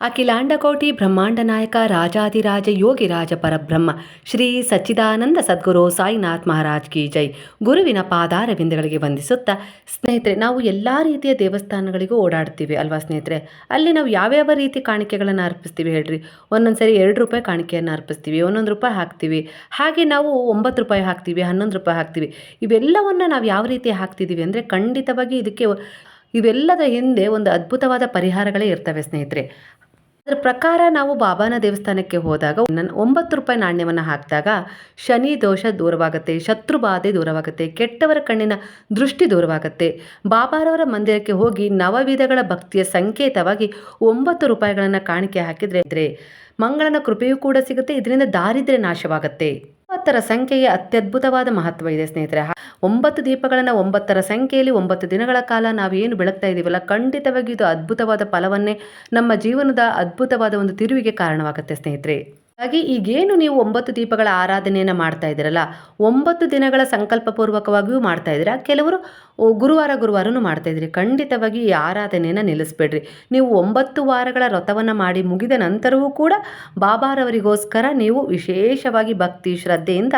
ಅಖಿಲಾಂಡಕೋಟಿ ಬ್ರಹ್ಮಾಂಡ ನಾಯಕ ರಾಜಾದಿರಾಜ ಯೋಗಿರಾಜ ಪರಬ್ರಹ್ಮ, ಶ್ರೀ ಸಚ್ಚಿದಾನಂದ ಸದ್ಗುರು ಸಾಯಿನಾಥ್ ಮಹಾರಾಜ್ ಕಿ ಜೈ. ಗುರುವಿನ ಪಾದಾರವಿಂದಗಳಿಗೆ ವಂದಿಸುತ್ತಾ, ಸ್ನೇಹಿತರೆ, ನಾವು ಎಲ್ಲ ರೀತಿಯ ದೇವಸ್ಥಾನಗಳಿಗೂ ಓಡಾಡ್ತೀವಿ ಅಲ್ವಾ ಸ್ನೇಹಿತರೆ? ಅಲ್ಲಿ ನಾವು ಯಾವ್ಯಾವ ರೀತಿ ಕಾಣಿಕೆಗಳನ್ನು ಅರ್ಪಿಸ್ತೀವಿ ಹೇಳ್ರಿ? ಒಂದೊಂದು ಸರಿ ಎರಡು ರೂಪಾಯಿ ಕಾಣಿಕೆಯನ್ನು ಅರ್ಪಿಸ್ತೀವಿ, ಒಂದೊಂದು ರೂಪಾಯಿ ಹಾಕ್ತೀವಿ. ಹಾಗೆ ನಾವು ಒಂಬತ್ತು ರೂಪಾಯಿ ಹಾಕ್ತೀವಿ, ಹನ್ನೊಂದು ರೂಪಾಯಿ ಹಾಕ್ತೀವಿ. ಇವೆಲ್ಲವನ್ನು ನಾವು ಯಾವ ರೀತಿ ಹಾಕ್ತಿದ್ದೀವಿ ಅಂದರೆ ಖಂಡಿತವಾಗಿ ಇದಕ್ಕೆ ಇವೆಲ್ಲದ ಹಿಂದೆ ಒಂದು ಅದ್ಭುತವಾದ ಪರಿಹಾರಗಳೇ ಇರ್ತವೆ ಸ್ನೇಹಿತರೆ. ಅದರ ಪ್ರಕಾರ ನಾವು ಬಾಬಾನ ದೇವಸ್ಥಾನಕ್ಕೆ ಹೋದಾಗ ನನ್ನ ಒಂಬತ್ತು ರೂಪಾಯಿ ನಾಣ್ಯವನ್ನು ಹಾಕಿದಾಗ ಶನಿ ದೋಷ ದೂರವಾಗುತ್ತೆ, ಶತ್ರು ಬಾಧೆ ದೂರವಾಗುತ್ತೆ, ಕೆಟ್ಟವರ ಕಣ್ಣಿನ ದೃಷ್ಟಿ ದೂರವಾಗುತ್ತೆ. ಬಾಬಾರವರ ಮಂದಿರಕ್ಕೆ ಹೋಗಿ ನವವಿಧಗಳ ಭಕ್ತಿಯ ಸಂಕೇತವಾಗಿ ಒಂಬತ್ತು ರೂಪಾಯಿಗಳನ್ನು ಕಾಣಿಕೆ ಹಾಕಿದರೆ, ಮಂಗಳನ ಕೃಪೆಯೂ ಕೂಡ ಸಿಗುತ್ತೆ, ಇದರಿಂದ ದಾರಿದ್ರ್ಯ ನಾಶವಾಗುತ್ತೆ. ಒಂಬತ್ತರ ಸಂಖ್ಯೆಗೆ ಅತ್ಯದ್ಭುತವಾದ ಮಹತ್ವ ಇದೆ ಸ್ನೇಹಿತರೆ. ಒಂಬತ್ತು ದೀಪಗಳನ್ನು ಒಂಬತ್ತರ ಸಂಖ್ಯೆಯಲ್ಲಿ ಒಂಬತ್ತು ದಿನಗಳ ಕಾಲ ನಾವು ಏನು ಬೆಳಗ್ತಾ ಇದ್ದೀವಲ್ಲ ಖಂಡಿತವಾಗಿ ಇದು ಅದ್ಭುತವಾದ ಫಲವನ್ನೇ ನಮ್ಮ ಜೀವನದ ಅದ್ಭುತವಾದ ಒಂದು ತಿರುವಿಗೆ ಕಾರಣವಾಗುತ್ತೆ ಸ್ನೇಹಿತರೆ. ಹಾಗೆ ಈಗೇನು ನೀವು ಒಂಬತ್ತು ದೀಪಗಳ ಆರಾಧನೆಯನ್ನು ಮಾಡ್ತಾ ಇದ್ದೀರಲ್ಲ, ಒಂಬತ್ತು ದಿನಗಳ ಸಂಕಲ್ಪಪೂರ್ವಕವಾಗಿಯೂ ಮಾಡ್ತಾ ಇದ್ದೀರಾ? ಕೆಲವರು ಗುರುವಾರ ಗುರುವಾರನೂ ಮಾಡ್ತಾ ಇದ್ದೀರಿ. ಖಂಡಿತವಾಗಿ ಈ ಆರಾಧನೆಯನ್ನು ನಿಲ್ಲಿಸ್ಬೇಡ್ರಿ. ನೀವು ಒಂಬತ್ತು ವಾರಗಳ ವ್ರತವನ್ನು ಮಾಡಿ ಮುಗಿದ ನಂತರವೂ ಕೂಡ ಬಾಬಾರವರಿಗೋಸ್ಕರ ನೀವು ವಿಶೇಷವಾಗಿ ಭಕ್ತಿ ಶ್ರದ್ಧೆಯಿಂದ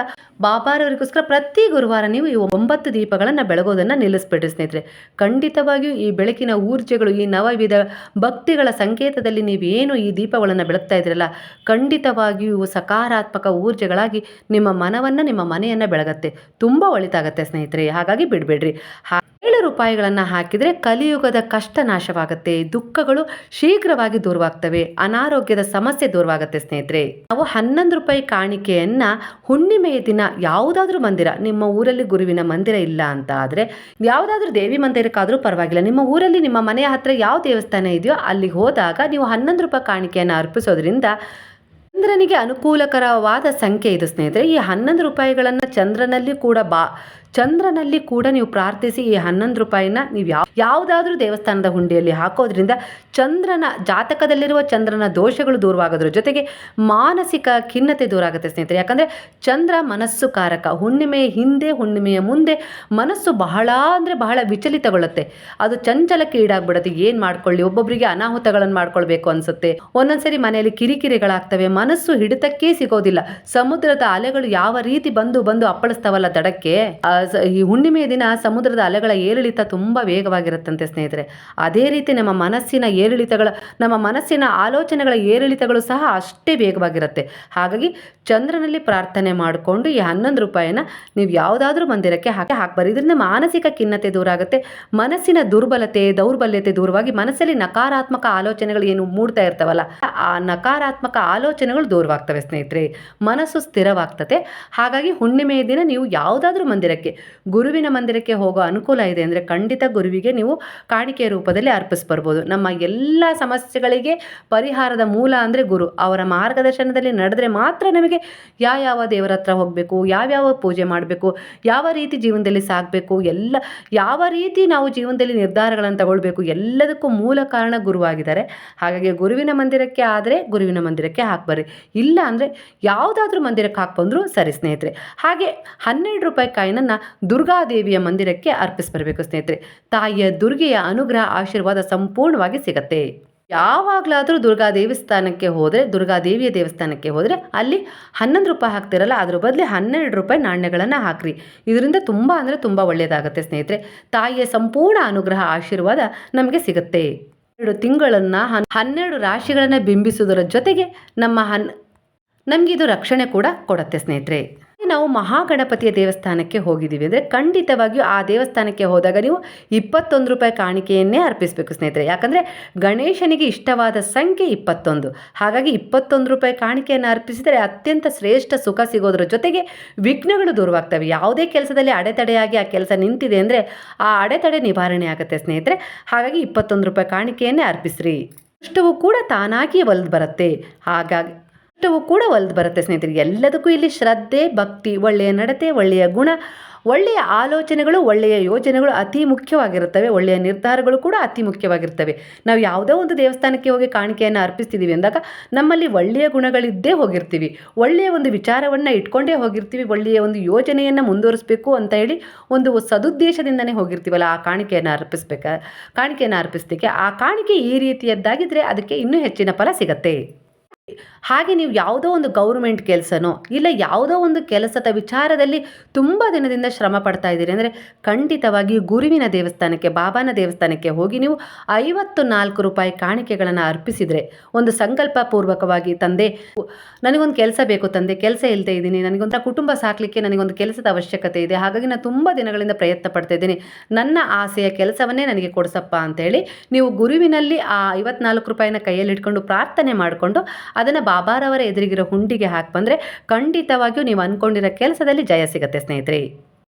ಬಾಬಾರವರಿಗೋಸ್ಕರ ಪ್ರತಿ ಗುರುವಾರ ನೀವು ಈ ಒಂಬತ್ತು ದೀಪಗಳನ್ನು ಬೆಳಗೋದನ್ನು ನಿಲ್ಲಿಸ್ಬೇಡ್ರಿ ಸ್ನೇಹಿತರೆ. ಖಂಡಿತವಾಗಿಯೂ ಈ ಬೆಳಕಿನ ಊರ್ಜೆಗಳು, ಈ ನವವಿಧ ಭಕ್ತಿಗಳ ಸಂಕೇತದಲ್ಲಿ ನೀವೇನು ಈ ದೀಪಗಳನ್ನು ಬೆಳಗ್ತಾ ಇದ್ದೀರಲ್ಲ ಖಂಡಿತವಾಗಿಯೂ ಸಕಾರಾತ್ಮಕ ಊರ್ಜೆಗಳಾಗಿ ನಿಮ್ಮ ಮನವನ್ನು ನಿಮ್ಮ ಮನೆಯನ್ನು ಬೆಳಗತ್ತೆ. ತುಂಬ ಒಳಿತಾಗತ್ತೆ ಸ್ನೇಹಿತರೆ, ಹಾಗಾಗಿ ಬಿಡಬೇಡ್ರಿ. ಏಳು ರೂಪಾಯಿಗಳನ್ನು ಹಾಕಿದರೆ ಕಲಿಯುಗದ ಕಷ್ಟ ನಾಶವಾಗುತ್ತೆ. ದುಃಖಗಳು ಶೀಘ್ರವಾಗಿ ದೂರವಾಗ್ತವೆ. ಅನಾರೋಗ್ಯದ ಸಮಸ್ಯೆ ದೂರವಾಗುತ್ತೆ ಸ್ನೇಹಿತರೆ. ನಾವು ಹನ್ನೊಂದು ರೂಪಾಯಿ ಕಾಣಿಕೆಯನ್ನ ಹುಣ್ಣಿಮೆಯ ದಿನ ಯಾವುದಾದ್ರೂ ಮಂದಿರ, ನಿಮ್ಮ ಊರಲ್ಲಿ ಗುರುವಿನ ಮಂದಿರ ಇಲ್ಲ ಅಂತ ಆದರೆ, ಯಾವುದಾದ್ರೂ ದೇವಿ ಮಂದಿರಕ್ಕಾದರೂ ಪರವಾಗಿಲ್ಲ. ನಿಮ್ಮ ಊರಲ್ಲಿ ನಿಮ್ಮ ಮನೆಯ ಹತ್ತಿರ ಯಾವ ದೇವಸ್ಥಾನ ಇದೆಯೋ ಅಲ್ಲಿಗೆ ಹೋದಾಗ ನೀವು ಹನ್ನೊಂದು ರೂಪಾಯಿ ಕಾಣಿಕೆಯನ್ನು ಅರ್ಪಿಸೋದ್ರಿಂದ ಚಂದ್ರನಿಗೆ ಅನುಕೂಲಕರವಾದ ಸಂಖ್ಯೆ ಇದು ಸ್ನೇಹಿತರೆ. ಈ ಹನ್ನೊಂದು ರೂಪಾಯಿಗಳನ್ನು ಚಂದ್ರನಲ್ಲಿ ಕೂಡ ಬಾ ಚಂದ್ರನಲ್ಲಿ ಕೂಡ ನೀವು ಪ್ರಾರ್ಥಿಸಿ ಈ ಹನ್ನೊಂದು ರೂಪಾಯಿನ ನೀವು ಯಾವ ಯಾವುದಾದ್ರೂ ದೇವಸ್ಥಾನದ ಹುಂಡಿಯಲ್ಲಿ ಹಾಕೋದ್ರಿಂದ ಚಂದ್ರನ ಜಾತಕದಲ್ಲಿರುವ ಚಂದ್ರನ ದೋಷಗಳು ದೂರವಾಗೋದ್ರ ಜೊತೆಗೆ ಮಾನಸಿಕ ಖಿನ್ನತೆ ದೂರ ಆಗುತ್ತೆ ಸ್ನೇಹಿತರೆ. ಯಾಕಂದರೆ ಚಂದ್ರ ಮನಸ್ಸು ಕಾರಕ. ಹುಣ್ಣಿಮೆಯ ಹಿಂದೆ, ಹುಣ್ಣಿಮೆಯ ಮುಂದೆ ಮನಸ್ಸು ಬಹಳ ಅಂದರೆ ಬಹಳ ವಿಚಲಿತಗೊಳ್ಳುತ್ತೆ. ಅದು ಚಂಚಲಕ್ಕೆ ಈಡಾಗ್ಬಿಡುತ್ತೆ. ಏನು ಮಾಡ್ಕೊಳ್ಳಿ? ಒಬ್ಬೊಬ್ಬರಿಗೆ ಅನಾಹುತಗಳನ್ನು ಮಾಡ್ಕೊಳ್ಬೇಕು ಅನ್ಸುತ್ತೆ. ಒಂದೊಂದ್ಸರಿ ಮನೆಯಲ್ಲಿ ಕಿರಿಕಿರಿಗಳಾಗ್ತವೆ. ಮನಸ್ಸು ಹಿಡಿತಕ್ಕೇ ಸಿಗೋದಿಲ್ಲ. ಸಮುದ್ರದ ಅಲೆಗಳು ಯಾವ ರೀತಿ ಬಂದು ಬಂದು ಅಪ್ಪಳಿಸ್ತಾವಲ್ಲ ದಡಕ್ಕೆ? ಈ ಹುಣ್ಣಿಮೆಯ ದಿನ ಸಮುದ್ರದ ಅಲೆಗಳ ಏರಿಳಿತ ತುಂಬ ವೇಗವಾಗಿರುತ್ತಂತೆ ಸ್ನೇಹಿತರೆ. ಅದೇ ರೀತಿ ನಮ್ಮ ಮನಸ್ಸಿನ ಏರಿಳಿತಗಳ, ನಮ್ಮ ಮನಸ್ಸಿನ ಆಲೋಚನೆಗಳ ಏರಿಳಿತಗಳು ಸಹ ಅಷ್ಟೇ ವೇಗವಾಗಿರುತ್ತೆ. ಹಾಗಾಗಿ ಚಂದ್ರನಲ್ಲಿ ಪ್ರಾರ್ಥನೆ ಮಾಡಿಕೊಂಡು ಈ ಹನ್ನೊಂದು ರೂಪಾಯಿನ ನೀವು ಯಾವುದಾದ್ರೂ ಮಂದಿರಕ್ಕೆ ಹಾಕಿ ಹಾಕ್ಬಾರಿ ಇದರಿಂದ ಮಾನಸಿಕ ಖಿನ್ನತೆ ದೂರ ಆಗುತ್ತೆ ಮನಸ್ಸಿನ ದುರ್ಬಲತೆ, ದೌರ್ಬಲ್ಯತೆ ದೂರವಾಗಿ ಮನಸ್ಸಲ್ಲಿ ನಕಾರಾತ್ಮಕ ಆಲೋಚನೆಗಳು ಏನು ಮೂಡ್ತಾ ಇರ್ತಾವಲ್ಲ, ಆ ನಕಾರಾತ್ಮಕ ಆಲೋಚನೆಗಳು ದೂರವಾಗ್ತವೆ ಸ್ನೇಹಿತರೆ. ಮನಸ್ಸು ಸ್ಥಿರವಾಗ್ತದೆ ಹಾಗಾಗಿ ಹುಣ್ಣಿಮೆಯ ದಿನ ನೀವು ಯಾವುದಾದ್ರೂ ಮಂದಿರಕ್ಕೆ ಗುರುವಿನ ಮಂದಿರಕ್ಕೆ ಹೋಗೋ ಅನುಕೂಲ ಇದೆ ಅಂದರೆ ಖಂಡಿತ ಗುರುವಿಗೆ ನೀವು ಕಾಣಿಕೆಯ ರೂಪದಲ್ಲಿ ಅರ್ಪಿಸ್ಬರ್ಬೋದು. ನಮ್ಮ ಎಲ್ಲ ಸಮಸ್ಯೆಗಳಿಗೆ ಪರಿಹಾರದ ಮೂಲ ಅಂದರೆ ಗುರು. ಅವರ ಮಾರ್ಗದರ್ಶನದಲ್ಲಿ ನಡೆದ್ರೆ ಮಾತ್ರ ನಮಗೆ ಯಾವ ಯಾವ ದೇವರ ಹತ್ರ ಹೋಗಬೇಕು, ಯಾವ್ಯಾವ ಪೂಜೆ ಮಾಡಬೇಕು, ಯಾವ ರೀತಿ ಜೀವನದಲ್ಲಿ ಸಾಗಬೇಕು, ಎಲ್ಲ, ಯಾವ ರೀತಿ ನಾವು ಜೀವನದಲ್ಲಿ ನಿರ್ಧಾರಗಳನ್ನು ತಗೊಳ್ಬೇಕು, ಎಲ್ಲದಕ್ಕೂ ಮೂಲ ಕಾರಣ ಗುರುವಾಗಿದ್ದಾರೆ. ಹಾಗಾಗಿ ಗುರುವಿನ ಮಂದಿರಕ್ಕೆ ಆದರೆ ಗುರುವಿನ ಮಂದಿರಕ್ಕೆ ಹಾಕ್ಬರ್ರಿ. ಇಲ್ಲ ಅಂದರೆ ಯಾವುದಾದ್ರೂ ಮಂದಿರಕ್ಕೆ ಹಾಕ್ಬಂದ್ರು ಸರಿ ಸ್ನೇಹಿತರೆ. ಹಾಗೆ ಹನ್ನೆರಡು ರೂಪಾಯಿ ಕಾಯಿನನ್ನು ದುರ್ಗಾದೇವಿಯ ಮಂದಿರಕ್ಕೆ ಅರ್ಪಿಸ್ಬರ್ಬೇಕು, ಸ್ನೇಹಿತರೆ. ತಾಯಿಯ ದುರ್ಗೆಯ ಅನುಗ್ರಹ, ಆಶೀರ್ವಾದ ಸಂಪೂರ್ಣವಾಗಿ ಸಿಗತ್ತೆ. ಯಾವಾಗಲಾದರೂ ದುರ್ಗಾ ದೇವಸ್ಥಾನಕ್ಕೆ ಹೋದರೆ ದುರ್ಗಾದೇವಿಯ ದೇವಸ್ಥಾನಕ್ಕೆ ಹೋದರೆ ಅಲ್ಲಿ ಹನ್ನೊಂದು ರೂಪಾಯಿ ಹಾಕ್ತಿರಲ್ಲ, ಅದ್ರ ಬದಲು ಹನ್ನೆರಡು ರೂಪಾಯಿ ನಾಣ್ಯಗಳನ್ನು ಹಾಕ್ರಿ. ಇದರಿಂದ ತುಂಬ ಅಂದರೆ ತುಂಬ ಒಳ್ಳೆಯದಾಗುತ್ತೆ ಸ್ನೇಹಿತರೆ. ತಾಯಿಯ ಸಂಪೂರ್ಣ ಅನುಗ್ರಹ, ಆಶೀರ್ವಾದ ನಮಗೆ ಸಿಗುತ್ತೆ. ಎರಡು ತಿಂಗಳನ್ನು ಹನ್, ಹನ್ನೆರಡು ರಾಶಿಗಳನ್ನು ಬಿಂಬಿಸುವುದರ ಜೊತೆಗೆ ನಮ್ಮ ಹನ್, ನಮಗಿದು ರಕ್ಷಣೆ ಕೂಡ ಕೊಡುತ್ತೆ, ಸ್ನೇಹಿತರೆ. ನಾವು ಮಹಾಗಣಪತಿಯ ದೇವಸ್ಥಾನಕ್ಕೆ ಹೋಗಿದ್ದೀವಿ. ಅಂದರೆ ಖಂಡಿತವಾಗಿಯೂ ಆ ದೇವಸ್ಥಾನಕ್ಕೆ ಹೋದಾಗ ನೀವು ಇಪ್ಪತ್ತೊಂದು ರೂಪಾಯಿ ಕಾಣಿಕೆಯನ್ನೇ ಅರ್ಪಿಸಬೇಕು ಸ್ನೇಹಿತರೆ. ಯಾಕಂದರೆ ಗಣೇಶನಿಗೆ ಇಷ್ಟವಾದ ಸಂಖ್ಯೆ ಇಪ್ಪತ್ತೊಂದು. ಹಾಗಾಗಿ ಇಪ್ಪತ್ತೊಂದು ರೂಪಾಯಿ ಕಾಣಿಕೆಯನ್ನು ಅರ್ಪಿಸಿದರೆ ಅತ್ಯಂತ ಶ್ರೇಷ್ಠ ಸುಖ ಸಿಗೋದ್ರ ಜೊತೆಗೆ ವಿಘ್ನಗಳು ದೂರವಾಗ್ತವೆ. ಯಾವುದೇ ಕೆಲಸದಲ್ಲಿ ಅಡೆತಡೆಯಾಗಿ ಆ ಕೆಲಸ ನಿಂತಿದೆ ಅಂದರೆ ಆ ಅಡೆತಡೆ ನಿವಾರಣೆ ಆಗುತ್ತೆ ಸ್ನೇಹಿತರೆ. ಹಾಗಾಗಿ ಇಪ್ಪತ್ತೊಂದು ರೂಪಾಯಿ ಕಾಣಿಕೆಯನ್ನೇ ಅರ್ಪಿಸ್ರಿ. ಅಷ್ಟವು ಕೂಡ ತಾನಾಗಿಯೇ ಒಲ್ದು ಬರುತ್ತೆ. ಹಾಗಾಗಿ ಅಷ್ಟವು ಕೂಡ ಒಲ್ದು ಬರುತ್ತೆ ಸ್ನೇಹಿತರೆ. ಎಲ್ಲದಕ್ಕೂ ಇಲ್ಲಿ ಶ್ರದ್ಧೆ, ಭಕ್ತಿ, ಒಳ್ಳೆಯ ನಡತೆ, ಒಳ್ಳೆಯ ಗುಣ, ಒಳ್ಳೆಯ ಆಲೋಚನೆಗಳು, ಒಳ್ಳೆಯ ಯೋಜನೆಗಳು ಅತಿ ಮುಖ್ಯವಾಗಿರುತ್ತವೆ. ಒಳ್ಳೆಯ ನಿರ್ಧಾರಗಳು ಕೂಡ ಅತಿ ಮುಖ್ಯವಾಗಿರ್ತವೆ. ನಾವು ಯಾವುದೋ ಒಂದು ದೇವಸ್ಥಾನಕ್ಕೆ ಹೋಗಿ ಕಾಣಿಕೆಯನ್ನು ಅರ್ಪಿಸ್ತಿದ್ದೀವಿ ಅಂದಾಗ ನಮ್ಮಲ್ಲಿ ಒಳ್ಳೆಯ ಗುಣಗಳಿದ್ದೇ ಹೋಗಿರ್ತೀವಿ. ಒಳ್ಳೆಯ ಒಂದು ವಿಚಾರವನ್ನು ಇಟ್ಕೊಂಡೇ ಹೋಗಿರ್ತೀವಿ. ಒಳ್ಳೆಯ ಒಂದು ಯೋಜನೆಯನ್ನು ಮುಂದುವರಿಸಬೇಕು ಅಂತ ಹೇಳಿ ಒಂದು ಸದುದ್ದೇಶದಿಂದನೇ ಹೋಗಿರ್ತೀವಲ್ಲ ಆ ಕಾಣಿಕೆಯನ್ನು ಅರ್ಪಿಸ್ಬೇಕು, ಕಾಣಿಕೆಯನ್ನು ಅರ್ಪಿಸ್ಲಿಕ್ಕೆ. ಆ ಕಾಣಿಕೆ ಈ ರೀತಿಯದ್ದಾಗಿದ್ದರೆ ಅದಕ್ಕೆ ಇನ್ನೂ ಹೆಚ್ಚಿನ ಫಲ ಸಿಗತ್ತೆ. ಹಾಗೆ ನೀವು ಯಾವುದೋ ಒಂದು ಗೌರ್ಮೆಂಟ್ ಕೆಲಸನೋ ಇಲ್ಲ ಯಾವುದೋ ಒಂದು ಕೆಲಸದ ವಿಚಾರದಲ್ಲಿ ತುಂಬ ದಿನದಿಂದ ಶ್ರಮ ಪಡ್ತಾ ಇದ್ದೀರಿ ಅಂದರೆ ಖಂಡಿತವಾಗಿ ಗುರುವಿನ ದೇವಸ್ಥಾನಕ್ಕೆ, ಬಾಬಾನ ದೇವಸ್ಥಾನಕ್ಕೆ ಹೋಗಿ ನೀವು ಐವತ್ತು ನಾಲ್ಕು ರೂಪಾಯಿ ಕಾಣಿಕೆಗಳನ್ನು ಅರ್ಪಿಸಿದರೆ, ಒಂದು ಸಂಕಲ್ಪ ಪೂರ್ವಕವಾಗಿ ತಂದೆ, ನನಗೊಂದು ಕೆಲಸ ಬೇಕು ತಂದೆ, ಕೆಲಸ ಇಲ್ಲದೆ ಇದ್ದೀನಿ, ನನಗೊಂಥರ ಕುಟುಂಬ ಸಾಕಲಿಕ್ಕೆ ನನಗೊಂದು ಕೆಲಸದ ಅವಶ್ಯಕತೆ ಇದೆ, ಹಾಗಾಗಿ ನಾನು ತುಂಬ ದಿನಗಳಿಂದ ಪ್ರಯತ್ನ ಪಡ್ತಾ ಇದ್ದೀನಿ, ನನ್ನ ಆಸೆಯ ಕೆಲಸವನ್ನೇ ನನಗೆ ಕೊಡಿಸಪ್ಪ ಅಂತೇಳಿ ನೀವು ಗುರುವಿನಲ್ಲಿ ಆ ಐವತ್ನಾಲ್ಕು ರೂಪಾಯಿನ ಕೈಯಲ್ಲಿ ಇಟ್ಕೊಂಡು ಪ್ರಾರ್ಥನೆ ಮಾಡಿಕೊಂಡು ಅದನ್ನು ಬಾಬಾರವರ ಎದುರಿಗಿರೋ ಹುಂಡಿಗೆ ಹಾಕಿ ಬಂದರೆ ಖಂಡಿತವಾಗಿಯೂ ನೀವು ಅಂದ್ಕೊಂಡಿರೋ ಕೆಲಸದಲ್ಲಿ ಜಯ ಸಿಗುತ್ತೆ ಸ್ನೇಹಿತರೆ.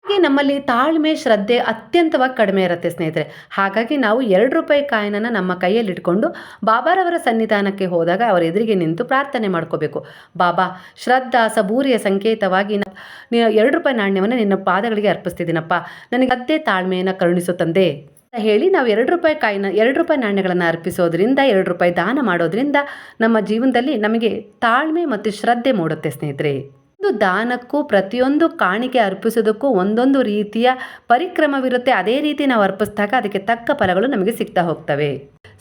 ಹಾಗೆ ನಮ್ಮಲ್ಲಿ ತಾಳ್ಮೆ, ಶ್ರದ್ಧೆ ಅತ್ಯಂತವಾಗಿ ಕಡಿಮೆ ಇರುತ್ತೆ ಸ್ನೇಹಿತರೆ. ಹಾಗಾಗಿ ನಾವು ಎರಡು ರೂಪಾಯಿ ಕಾಯಿನನ ನಮ್ಮ ಕೈಯಲ್ಲಿ ಇಟ್ಕೊಂಡು ಬಾಬಾರವರ ಸನ್ನಿಧಾನಕ್ಕೆ ಹೋದಾಗ ಅವರ ಎದುರಿಗೆ ನಿಂತು ಪ್ರಾರ್ಥನೆ ಮಾಡ್ಕೋಬೇಕು. ಬಾಬಾ, ಶ್ರದ್ಧಾ ಸಬೂರಿಯ ಸಂಕೇತವಾಗಿ ಎರಡು ರೂಪಾಯಿ ನಾಣ್ಯವನ್ನು ನಿನ್ನ ಪಾದಗಳಿಗೆ ಅರ್ಪಿಸ್ತಿದ್ದೀನಪ್ಪ. ನನಗೆ ಅದೇ ತಾಳ್ಮೆಯನ್ನು ಕರುಣಿಸು ತಂದೆ. ಅಂತ ಹೇಳಿ ನಾವು ಎರಡು ರೂಪಾಯಿ ಕಾಯಿನ, ಎರಡು ರೂಪಾಯಿ ನಾಣ್ಯಗಳನ್ನು ಅರ್ಪಿಸೋದ್ರಿಂದ, ಎರಡು ರೂಪಾಯಿ ದಾನ ಮಾಡೋದ್ರಿಂದ ನಮ್ಮ ಜೀವನದಲ್ಲಿ ನಮಗೆ ತಾಳ್ಮೆ ಮತ್ತು ಶ್ರದ್ಧೆ ಮೂಡುತ್ತೆ ಸ್ನೇಹಿತರೆ. ಒಂದು ದಾನಕ್ಕೂ ಪ್ರತಿಯೊಂದು ಕಾಣಿಕೆ ಅರ್ಪಿಸೋದಕ್ಕೂ ಒಂದೊಂದು ರೀತಿಯ ಪರಿಕ್ರಮವಿರುತ್ತೆ. ಅದೇ ರೀತಿ ನಾವು ಅರ್ಪಿಸಿದಾಗ ಅದಕ್ಕೆ ತಕ್ಕ ಫಲಗಳು ನಮಗೆ ಸಿಗ್ತಾ ಹೋಗ್ತವೆ.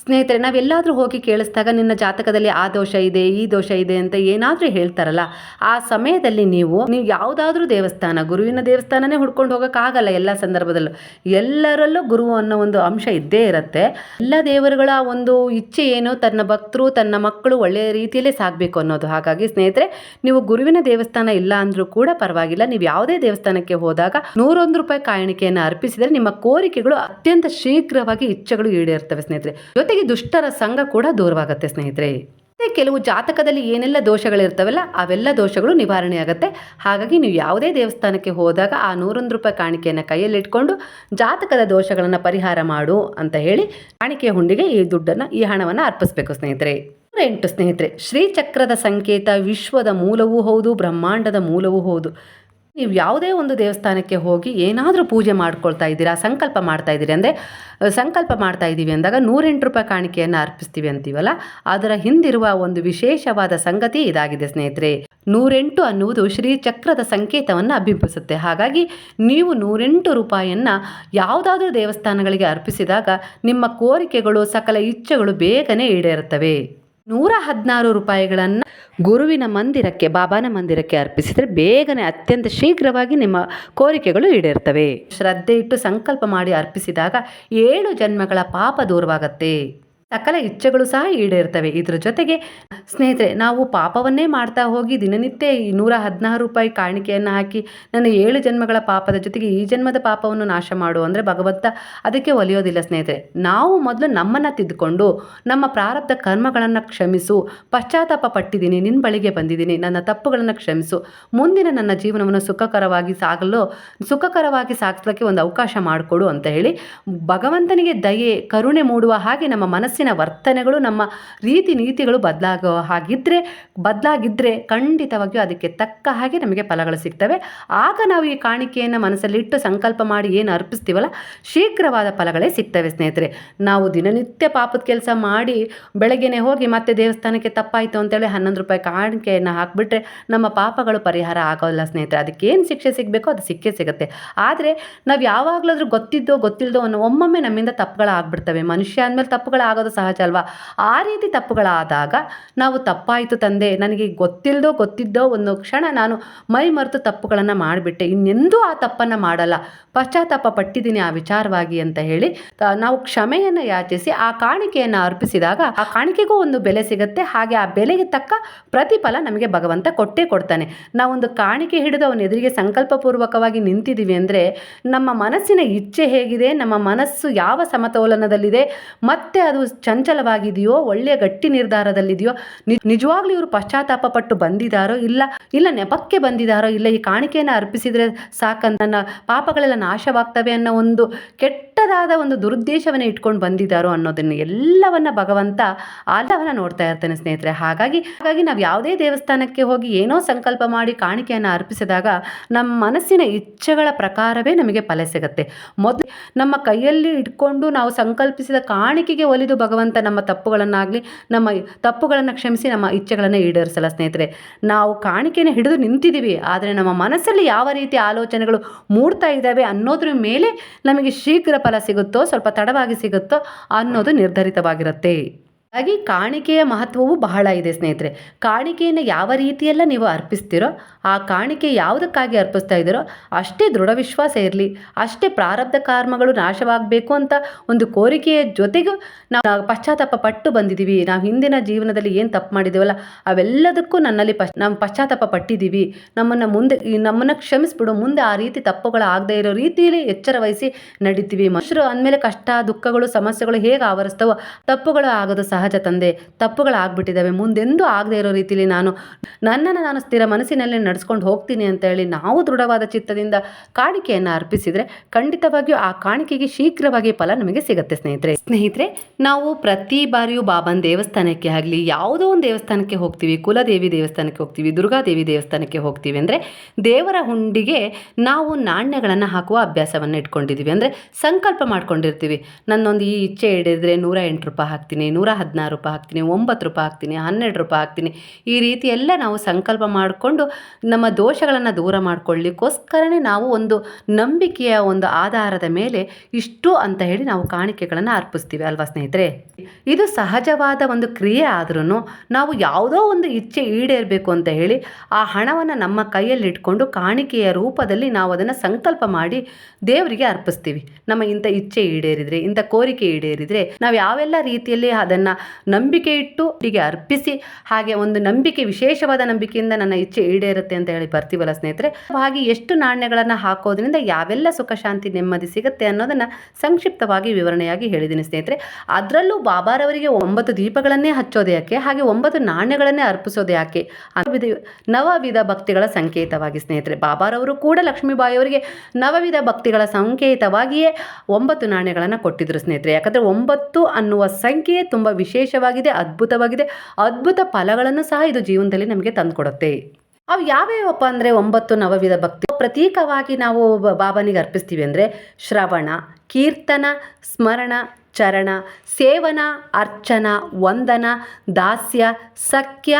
ಸ್ನೇಹಿತರೆ, ನಾವೆಲ್ಲಾದರೂ ಹೋಗಿ ಕೇಳಿಸ್ದಾಗ ನಿನ್ನ ಜಾತಕದಲ್ಲಿ ಆ ದೋಷ ಇದೆ, ಈ ದೋಷ ಇದೆ ಅಂತ ಏನಾದರೂ ಹೇಳ್ತಾರಲ್ಲ, ಆ ಸಮಯದಲ್ಲಿ ನೀವು ನೀವು ಯಾವುದಾದ್ರೂ ದೇವಸ್ಥಾನ, ಗುರುವಿನ ದೇವಸ್ಥಾನನೇ ಹುಡ್ಕೊಂಡು ಹೋಗೋಕ್ಕಾಗಲ್ಲ ಎಲ್ಲ ಸಂದರ್ಭದಲ್ಲೂ. ಎಲ್ಲರಲ್ಲೂ ಗುರು ಅನ್ನೋ ಒಂದು ಅಂಶ ಇದ್ದೇ ಇರುತ್ತೆ. ಎಲ್ಲ ದೇವರುಗಳ ಒಂದು ಇಚ್ಛೆ ಏನು, ತನ್ನ ಭಕ್ತರು, ತನ್ನ ಮಕ್ಕಳು ಒಳ್ಳೆಯ ರೀತಿಯಲ್ಲೇ ಸಾಗಬೇಕು ಅನ್ನೋದು. ಹಾಗಾಗಿ ಸ್ನೇಹಿತರೆ, ನೀವು ಗುರುವಿನ ದೇವಸ್ಥಾನ ಇಲ್ಲ ಅಂದರೂ ಕೂಡ ಪರವಾಗಿಲ್ಲ. ನೀವು ಯಾವುದೇ ದೇವಸ್ಥಾನಕ್ಕೆ ಹೋದಾಗ ನೂರೊಂದು ರೂಪಾಯಿ ಕಾಯಣಿಕೆಯನ್ನು ಅರ್ಪಿಸಿದರೆ ನಿಮ್ಮ ಕೋರಿಕೆಗಳು ಅತ್ಯಂತ ಶೀಘ್ರವಾಗಿ ಇಚ್ಛೆಗಳು ಈಡೇರ್ತವೆ ಸ್ನೇಹಿತರೆ. ಜೊತೆಗೆ ದುಷ್ಟರ ಸಂಘ ಕೂಡ ದೂರವಾಗುತ್ತೆ, ಸ್ನೇಹಿತರೆ. ಕೆಲವು ಜಾತಕದಲ್ಲಿ ಏನೆಲ್ಲ ದೋಷಗಳಿರ್ತವಲ್ಲ, ಅವೆಲ್ಲ ದೋಷಗಳು ನಿವಾರಣೆ ಆಗುತ್ತೆ. ಹಾಗಾಗಿ ನೀವು ಯಾವುದೇ ದೇವಸ್ಥಾನಕ್ಕೆ ಹೋದಾಗ ಆ ನೂರೊಂದು ರೂಪಾಯಿ ಕಾಣಿಕೆಯನ್ನು ಕೈಯಲ್ಲಿಟ್ಕೊಂಡು ಜಾತಕದ ದೋಷಗಳನ್ನು ಪರಿಹಾರ ಮಾಡು ಅಂತ ಹೇಳಿ ಕಾಣಿಕೆಯ ಹುಂಡಿಗೆ ಈ ದುಡ್ಡನ್ನು, ಈ ಹಣವನ್ನು ಅರ್ಪಿಸಬೇಕು, ಸ್ನೇಹಿತರೆ. ಎಂಟು, ಸ್ನೇಹಿತರೆ, ಶ್ರೀಚಕ್ರದ ಸಂಕೇತ ವಿಶ್ವದ ಮೂಲವೂ ಹೌದು, ಬ್ರಹ್ಮಾಂಡದ ಮೂಲವೂ ಹೌದು. ನೀವು ಯಾವುದೇ ಒಂದು ದೇವಸ್ಥಾನಕ್ಕೆ ಹೋಗಿ ಏನಾದರೂ ಪೂಜೆ ಮಾಡ್ಕೊಳ್ತಾ ಇದ್ದೀರಾ, ಸಂಕಲ್ಪ ಮಾಡ್ತಾ ಇದ್ದೀರಿ ಅಂದರೆ ಸಂಕಲ್ಪ ಮಾಡ್ತಾ ಇದ್ದೀವಿ ಅಂದಾಗ ನೂರೆಂಟು ರೂಪಾಯಿ ಕಾಣಿಕೆಯನ್ನು ಅರ್ಪಿಸ್ತೀವಿ ಅಂತೀವಲ್ಲ, ಅದರ ಹಿಂದಿರುವ ಒಂದು ವಿಶೇಷವಾದ ಸಂಗತಿ ಇದಾಗಿದೆ ಸ್ನೇಹಿತರೆ. ನೂರೆಂಟು ಅನ್ನುವುದು ಶ್ರೀ ಚಕ್ರದ ಸಂಕೇತವನ್ನು ಅಭಿಂಬಿಸುತ್ತೆ ಹಾಗಾಗಿ ನೀವು ನೂರೆಂಟು ರೂಪಾಯಿಯನ್ನು ಯಾವುದಾದ್ರೂ ದೇವಸ್ಥಾನಗಳಿಗೆ ಅರ್ಪಿಸಿದಾಗ ನಿಮ್ಮ ಕೋರಿಕೆಗಳು, ಸಕಲ ಇಚ್ಛೆಗಳು ಬೇಗನೆ ಈಡೇರುತ್ತವೆ. ನೂರ ಹದಿನಾರು ರೂಪಾಯಿಗಳನ್ನು ಗುರುವಿನ ಮಂದಿರಕ್ಕೆ, ಬಾಬಾನ ಮಂದಿರಕ್ಕೆ ಅರ್ಪಿಸಿದರೆ ಬೇಗನೆ ಅತ್ಯಂತ ಶೀಘ್ರವಾಗಿ ನಿಮ್ಮ ಕೋರಿಕೆಗಳು ಈಡೇರ್ತವೆ. ಶ್ರದ್ಧೆ ಇಟ್ಟು ಸಂಕಲ್ಪ ಮಾಡಿ ಅರ್ಪಿಸಿದಾಗ ಏಳು ಜನ್ಮಗಳ ಪಾಪ ದೂರವಾಗತ್ತೆ. ಸಕಲ ಇಚ್ಛೆಗಳು ಸಹ ಈಡೇರ್ತವೆ. ಇದ್ರ ಜೊತೆಗೆ ಸ್ನೇಹಿತರೆ, ನಾವು ಪಾಪವನ್ನೇ ಮಾಡ್ತಾ ಹೋಗಿ ದಿನನಿತ್ಯ ಈ ನೂರ ಹದಿನಾರು ರೂಪಾಯಿ ಕಾಣಿಕೆಯನ್ನು ಹಾಕಿ ನನ್ನ ಏಳು ಜನ್ಮಗಳ ಪಾಪದ ಜೊತೆಗೆ ಈ ಜನ್ಮದ ಪಾಪವನ್ನು ನಾಶ ಮಾಡು ಅಂದರೆ ಭಗವಂತ ಅದಕ್ಕೆ ಒಲಿಯೋದಿಲ್ಲ ಸ್ನೇಹಿತರೆ. ನಾವು ಮೊದಲು ನಮ್ಮನ್ನು ತಿದ್ದುಕೊಂಡು, ನಮ್ಮ ಪ್ರಾರಬ್ಧ ಕರ್ಮಗಳನ್ನು ಕ್ಷಮಿಸು, ಪಶ್ಚಾತ್ತಾಪ ಪಟ್ಟಿದ್ದೀನಿ ನಿನ್ನ ಬಳಿಗೆ ಬಂದಿದ್ದೀನಿ, ನನ್ನ ತಪ್ಪುಗಳನ್ನು ಕ್ಷಮಿಸು. ಮುಂದಿನ ನನ್ನ ಜೀವನವನ್ನು ಸುಖಕರವಾಗಿ ಸಾಗಲು, ಸುಖಕರವಾಗಿ ಸಾಗಿಸ್ಲಿಕ್ಕೆ ಒಂದು ಅವಕಾಶ ಮಾಡಿಕೊಡು ಅಂತ ಹೇಳಿ ಭಗವಂತನಿಗೆ ದಯೆ, ಕರುಣೆ ಮೂಡುವ ಹಾಗೆ ನಮ್ಮ ಮನಸ್ಸಿನ ವರ್ತನೆಗಳು, ನಮ್ಮ ರೀತಿ ನೀತಿಗಳು ಬದಲಾಗೋ ಹಾಗಿದ್ದರೆ ಬದಲಾಗಿದ್ದರೆ ಖಂಡಿತವಾಗಿಯೂ ಅದಕ್ಕೆ ತಕ್ಕ ಹಾಗೆ ನಮಗೆ ಫಲಗಳು ಸಿಗ್ತವೆ. ಆಗ ನಾವು ಈ ಕಾಣಿಕೆಯನ್ನು ಮನಸ್ಸಲ್ಲಿಟ್ಟು ಸಂಕಲ್ಪ ಮಾಡಿ ಏನು ಅರ್ಪಿಸ್ತೀವಲ್ಲ, ಶೀಘ್ರವಾದ ಫಲಗಳೇ ಸಿಗ್ತವೆ ಸ್ನೇಹಿತರೆ. ನಾವು ದಿನನಿತ್ಯ ಪಾಪದ ಕೆಲಸ ಮಾಡಿ ಬೆಳಗ್ಗೆನೆ ಹೋಗಿ ಮತ್ತೆ ದೇವಸ್ಥಾನಕ್ಕೆ ತಪ್ಪಾಯಿತು ಅಂತೇಳಿ ಹನ್ನೊಂದು ರೂಪಾಯಿ ಕಾಣಿಕೆಯನ್ನು ಹಾಕಿಬಿಟ್ರೆ ನಮ್ಮ ಪಾಪಗಳು ಪರಿಹಾರ ಆಗೋಲ್ಲ ಸ್ನೇಹಿತರೆ. ಅದಕ್ಕೆ ಏನು ಶಿಕ್ಷೆ ಸಿಗಬೇಕೋ ಅದು ಸಿಕ್ಕೇ ಸಿಗುತ್ತೆ. ಆದರೆ ನಾವು ಯಾವಾಗಲಾದರೂ ಗೊತ್ತಿದ್ದೋ ಗೊತ್ತಿಲ್ಲದೋ ಒಮ್ಮೊಮ್ಮೆ ನಮ್ಮಿಂದ ತಪ್ಪುಗಳಾಗ್ಬಿಡ್ತವೆ. ಮನುಷ್ಯ ಅಂದಮೇಲೆ ತಪ್ಪುಗಳು ಆಗೋದು ಸಹಜ ಅಲ್ವಾ? ಆ ರೀತಿ ತಪ್ಪುಗಳಾದಾಗ ನಾವು ತಪ್ಪಾಯಿತು ತಂದೆ, ನನಗೆ ಗೊತ್ತಿಲ್ಲದೋ ಗೊತ್ತಿದ್ದೋ ಒಂದು ಕ್ಷಣ ನಾನು ಮೈ ಮರೆತು ತಪ್ಪುಗಳನ್ನು ಮಾಡಿಬಿಟ್ಟೆ. ಇನ್ನೆಂದೂ ಆ ತಪ್ಪನ್ನು ಮಾಡಲ್ಲ. ಪಶ್ಚಾತ್ತಾಪ ಪಟ್ಟಿದ್ದೀನಿ ಆ ವಿಚಾರವಾಗಿ ಅಂತ ಹೇಳಿ ನಾವು ಕ್ಷಮೆಯನ್ನು ಯಾಚಿಸಿ ಆ ಕಾಣಿಕೆಯನ್ನು ಅರ್ಪಿಸಿದಾಗ ಆ ಕಾಣಿಕೆಗೂ ಒಂದು ಬೆಲೆ ಸಿಗುತ್ತೆ. ಹಾಗೆ ಆ ಬೆಲೆಗೆ ತಕ್ಕ ಪ್ರತಿಫಲ ನಮಗೆ ಭಗವಂತ ಕೊಟ್ಟೇ ಕೊಡ್ತಾನೆ. ನಾವೊಂದು ಕಾಣಿಕೆ ಹಿಡಿದು ಅವನ ಎದುರಿಗೆ ಸಂಕಲ್ಪಪೂರ್ವಕವಾಗಿ ನಿಂತಿದ್ದೀವಿ ಅಂದರೆ ನಮ್ಮ ಮನಸ್ಸಿನ ಇಚ್ಛೆ ಹೇಗಿದೆ, ನಮ್ಮ ಮನಸ್ಸು ಯಾವ ಸಮತೋಲನದಲ್ಲಿದೆ, ಮತ್ತೆ ಅದು ಚಂಚಲವಾಗಿದೆಯೋ, ಒಳ್ಳೆಯ ಗಟ್ಟಿ ನಿರ್ಧಾರದಲ್ಲಿದೆಯೋ ನಿಜವಾಗ್ಲೂ ಇವರು ಪಶ್ಚಾತ್ತಾಪ ಪಟ್ಟು ಬಂದಿದ್ದಾರೋ ಇಲ್ಲ ಇಲ್ಲ ನೆಪಕ್ಕೆ ಬಂದಿದ್ದಾರೋ ಇಲ್ಲ, ಈ ಕಾಣಿಕೆಯನ್ನು ಅರ್ಪಿಸಿದರೆ ಸಾಕಂತ ನನ್ನ ಪಾಪಗಳೆಲ್ಲ ನಾಶವಾಗ್ತವೆ ಅನ್ನೋ ಒಂದು ಕೆಟ್ಟದಾದ ಒಂದು ದುರುದ್ದೇಶವನ್ನು ಇಟ್ಕೊಂಡು ಬಂದಿದ್ದಾರೋ ಅನ್ನೋದನ್ನು ಎಲ್ಲವನ್ನ ಭಗವಂತ ಆದವನ್ನ ನೋಡ್ತಾ ಇರ್ತಾನೆ ಸ್ನೇಹಿತರೆ. ಹಾಗಾಗಿ ಹಾಗಾಗಿ ನಾವು ಯಾವುದೇ ದೇವಸ್ಥಾನಕ್ಕೆ ಹೋಗಿ ಏನೋ ಸಂಕಲ್ಪ ಮಾಡಿ ಕಾಣಿಕೆಯನ್ನು ಅರ್ಪಿಸಿದಾಗ ನಮ್ಮ ಮನಸ್ಸಿನ ಇಚ್ಛೆಗಳ ಪ್ರಕಾರವೇ ನಮಗೆ ಫಲ ಸಿಗುತ್ತೆ. ಮೊದಲು ನಮ್ಮ ಕೈಯಲ್ಲಿ ಇಟ್ಕೊಂಡು ನಾವು ಸಂಕಲ್ಪಿಸಿದ ಕಾಣಿಕೆಗೆ ಒಲಿದು ಭಗವಂತ ನಮ್ಮ ತಪ್ಪುಗಳನ್ನಾಗಲಿ, ನಮ್ಮ ತಪ್ಪುಗಳನ್ನು ಕ್ಷಮಿಸಿ ನಮ್ಮ ಇಚ್ಛೆಗಳನ್ನು ಈಡೇರಿಸಲ್ಲ ಸ್ನೇಹಿತರೆ. ನಾವು ಕಾಣಿಕೆಯನ್ನು ಹಿಡಿದು ನಿಂತಿದ್ದೀವಿ, ಆದರೆ ನಮ್ಮ ಮನಸ್ಸಲ್ಲಿ ಯಾವ ರೀತಿ ಆಲೋಚನೆಗಳು ಮೂಡ್ತಾ ಇದ್ದಾವೆ ಅನ್ನೋದ್ರ ಮೇಲೆ ನಮಗೆ ಶೀಘ್ರ ಫಲ ಸಿಗುತ್ತೋ, ಸ್ವಲ್ಪ ತಡವಾಗಿ ಸಿಗುತ್ತೋ ಅನ್ನೋದು ನಿರ್ಧರಿತವಾಗಿರುತ್ತೆ. ಹಾಗಾಗಿ ಕಾಣಿಕೆಯ ಮಹತ್ವವು ಬಹಳ ಇದೆ ಸ್ನೇಹಿತರೆ. ಕಾಣಿಕೆಯನ್ನು ಯಾವ ರೀತಿಯೆಲ್ಲ ನೀವು ಅರ್ಪಿಸ್ತೀರೋ, ಆ ಕಾಣಿಕೆ ಯಾವುದಕ್ಕಾಗಿ ಅರ್ಪಿಸ್ತಾ ಇದ್ದೀರೋ, ಅಷ್ಟೇ ದೃಢ ವಿಶ್ವಾಸ ಇರಲಿ, ಅಷ್ಟೇ ಪ್ರಾರಬ್ಧ ಕರ್ಮಗಳು ನಾಶವಾಗಬೇಕು ಅಂತ ಒಂದು ಕೋರಿಕೆಯ ಜೊತೆಗೂ ನಾವು ಪಶ್ಚಾತ್ತಾಪ ಪಟ್ಟು ಬಂದಿದ್ದೀವಿ. ನಾವು ಹಿಂದಿನ ಜೀವನದಲ್ಲಿ ಏನು ತಪ್ಪು ಮಾಡಿದ್ದೀವಲ್ಲ, ಅವೆಲ್ಲದಕ್ಕೂ ನನ್ನಲ್ಲಿ ಪಶ್, ನಾವು ಪಶ್ಚಾತ್ತಾಪ ಪಟ್ಟಿದ್ದೀವಿ. ನಮ್ಮನ್ನು ಮುಂದೆ ನಮ್ಮನ್ನು ಕ್ಷಮಿಸ್ಬಿಡು, ಮುಂದೆ ಆ ರೀತಿ ತಪ್ಪುಗಳು ಆಗದೇ ಇರೋ ರೀತಿಯಲ್ಲಿ ಎಚ್ಚರ ವಹಿಸಿ ನಡೀತೀವಿ. ಮನುಷ್ಯರು ಅಂದಮೇಲೆ ಕಷ್ಟ, ದುಃಖಗಳು, ಸಮಸ್ಯೆಗಳು ಹೇಗೆ ಆವರಿಸ್ತವೋ, ತಪ್ಪುಗಳು ಆಗೋದು ಸಹಜ ತಂದೆ ತಪ್ಪುಗಳು ಆಗ್ಬಿಟ್ಟಿದ್ದಾವೆ ಮುಂದೆಂದೂ ಆಗದೇ ಇರೋ ರೀತಿಯಲ್ಲಿ ನಾನು ನನ್ನನ್ನು ನಾನು ಸ್ಥಿರ ಮನಸ್ಸಿನಲ್ಲೇ ನಡೆಸ್ಕೊಂಡು ಹೋಗ್ತೀನಿ ಅಂತ ಹೇಳಿ ನಾವು ದೃಢವಾದ ಚಿತ್ತದಿಂದ ಕಾಣಿಕೆಯನ್ನು ಅರ್ಪಿಸಿದರೆ ಖಂಡಿತವಾಗಿಯೂ ಆ ಕಾಣಿಕೆಗೆ ಶೀಘ್ರವಾಗಿ ಫಲ ನಮಗೆ ಸಿಗುತ್ತೆ ಸ್ನೇಹಿತರೆ. ಸ್ನೇಹಿತರೆ, ನಾವು ಪ್ರತಿ ಬಾರಿಯೂ ಬಾಬನ್ ದೇವಸ್ಥಾನಕ್ಕೆ ಆಗಲಿ, ಯಾವುದೋ ಒಂದು ದೇವಸ್ಥಾನಕ್ಕೆ ಹೋಗ್ತೀವಿ. ಕುಲದೇವಿ ದೇವಸ್ಥಾನಕ್ಕೆ ಹೋಗ್ತೀವಿ, ದುರ್ಗಾದೇವಿ ದೇವಸ್ಥಾನಕ್ಕೆ ಹೋಗ್ತೀವಿ ಅಂದರೆ ದೇವರ ಹುಂಡಿಗೆ ನಾವು ನಾಣ್ಯಗಳನ್ನು ಹಾಕುವ ಅಭ್ಯಾಸವನ್ನು ಇಟ್ಕೊಂಡಿದ್ದೀವಿ. ಅಂದರೆ ಸಂಕಲ್ಪ ಮಾಡ್ಕೊಂಡಿರ್ತೀವಿ. ನನ್ನೊಂದು ಈ ಇಚ್ಛೆ ಹಿಡಿದ್ರೆ ನೂರ ಎಂಟು ರೂಪಾಯಿ ಹಾಕ್ತೀನಿ, ನೂರ ಹದಿನಾರು ರೂಪಾಯಿ ಹಾಕ್ತೀನಿ, ಒಂಬತ್ತು ರೂಪಾಯಿ ಹಾಕ್ತೀನಿ, ಹನ್ನೆರಡು ರೂಪಾಯಿ ಹಾಕ್ತೀನಿ. ಈ ರೀತಿ ಎಲ್ಲ ನಾವು ಸಂಕಲ್ಪ ಮಾಡಿಕೊಂಡು ನಮ್ಮ ದೋಷಗಳನ್ನು ದೂರ ಮಾಡಿಕೊಳ್ಳಿಕ್ಕೋಸ್ಕರನೇ ನಾವು ಒಂದು ನಂಬಿಕೆಯ ಒಂದು ಆಧಾರದ ಮೇಲೆ ಇಷ್ಟು ಅಂತ ಹೇಳಿ ನಾವು ಕಾಣಿಕೆಗಳನ್ನು ಅರ್ಪಿಸ್ತೀವಿ ಅಲ್ವಾ ಸ್ನೇಹಿತರೆ? ಇದು ಸಹಜವಾದ ಒಂದು ಕ್ರಿಯೆ ಆದ್ರೂ ನಾವು ಯಾವುದೋ ಒಂದು ಇಚ್ಛೆ ಈಡೇರಬೇಕು ಅಂತ ಹೇಳಿ ಆ ಹಣವನ್ನು ನಮ್ಮ ಕೈಯಲ್ಲಿ ಇಟ್ಕೊಂಡು ಕಾಣಿಕೆಯ ರೂಪದಲ್ಲಿ ನಾವು ಅದನ್ನು ಸಂಕಲ್ಪ ಮಾಡಿ ದೇವರಿಗೆ ಅರ್ಪಿಸ್ತೀವಿ. ನಮ್ಮ ಇಂಥ ಇಚ್ಛೆ ಈಡೇರಿದರೆ, ಇಂಥ ಕೋರಿಕೆ ಈಡೇರಿದರೆ, ನಾವು ಯಾವೆಲ್ಲ ರೀತಿಯಲ್ಲಿ ಅದನ್ನು ನಂಬಿಕೆ ಇಟ್ಟು ಹೀಗೆ ಅರ್ಪಿಸಿ ಹಾಗೆ ಒಂದು ನಂಬಿಕೆ, ವಿಶೇಷವಾದ ನಂಬಿಕೆಯಿಂದ ನನ್ನ ಇಚ್ಛೆ ಈಡೇರುತ್ತೆ ಅಂತ ಹೇಳಿ ಬರ್ತೀವಲ್ಲ ಸ್ನೇಹಿತರೆ? ಹಾಗೆ ಎಷ್ಟು ನಾಣ್ಯಗಳನ್ನು ಹಾಕೋದ್ರಿಂದ ಯಾವೆಲ್ಲ ಸುಖ, ಶಾಂತಿ, ನೆಮ್ಮದಿ ಸಿಗುತ್ತೆ ಅನ್ನೋದನ್ನು ಸಂಕ್ಷಿಪ್ತವಾಗಿ ವಿವರಣೆಯಾಗಿ ಹೇಳಿದ್ದೀನಿ ಸ್ನೇಹಿತರೆ. ಅದರಲ್ಲೂ ಬಾಬಾರವರಿಗೆ ಒಂಬತ್ತು ದೀಪಗಳನ್ನೇ ಹಚ್ಚೋದು ಯಾಕೆ? ಹಾಗೆ ಒಂಬತ್ತು ನಾಣ್ಯಗಳನ್ನೇ ಅರ್ಪಿಸೋದು ಯಾಕೆ? ನವವಿಧ ಭಕ್ತಿಗಳ ಸಂಕೇತವಾಗಿ ಸ್ನೇಹಿತರೆ. ಬಾಬಾರವರು ಕೂಡ ಲಕ್ಷ್ಮೀಬಾಯಿಯವರಿಗೆ ನವವಿಧ ಭಕ್ತಿಗಳ ಸಂಕೇತವಾಗಿಯೇ ಒಂಬತ್ತು ನಾಣ್ಯಗಳನ್ನು ಕೊಟ್ಟಿದ್ರು ಸ್ನೇಹಿತರೆ. ಯಾಕಂದರೆ ಒಂಬತ್ತು ಅನ್ನುವ ಸಂಖ್ಯೆ ತುಂಬ ವಿಶೇಷವಾಗಿದೆ, ಅದ್ಭುತವಾಗಿದೆ. ಅದ್ಭುತ ಫಲಗಳನ್ನು ಸಹ ಇದು ಜೀವನದಲ್ಲಿ ನಮಗೆ ತಂದುಕೊಡುತ್ತೆ. ಅವು ಯಾವ್ಯಾವಪ್ಪ ಅಂದರೆ ಒಂಬತ್ತು ನವವಿಧ ಭಕ್ತಿ. ಪ್ರತೀಕವಾಗಿ ನಾವು ಬಾಬನಿಗೆ ಅರ್ಪಿಸ್ತೀವಿ ಅಂದರೆ ಶ್ರವಣ, ಕೀರ್ತನ, ಸ್ಮರಣ ಚರಣ, ಸೇವನ, ಅರ್ಚನ, ವಂದನ, ದಾಸ್ಯ, ಸಖ್ಯ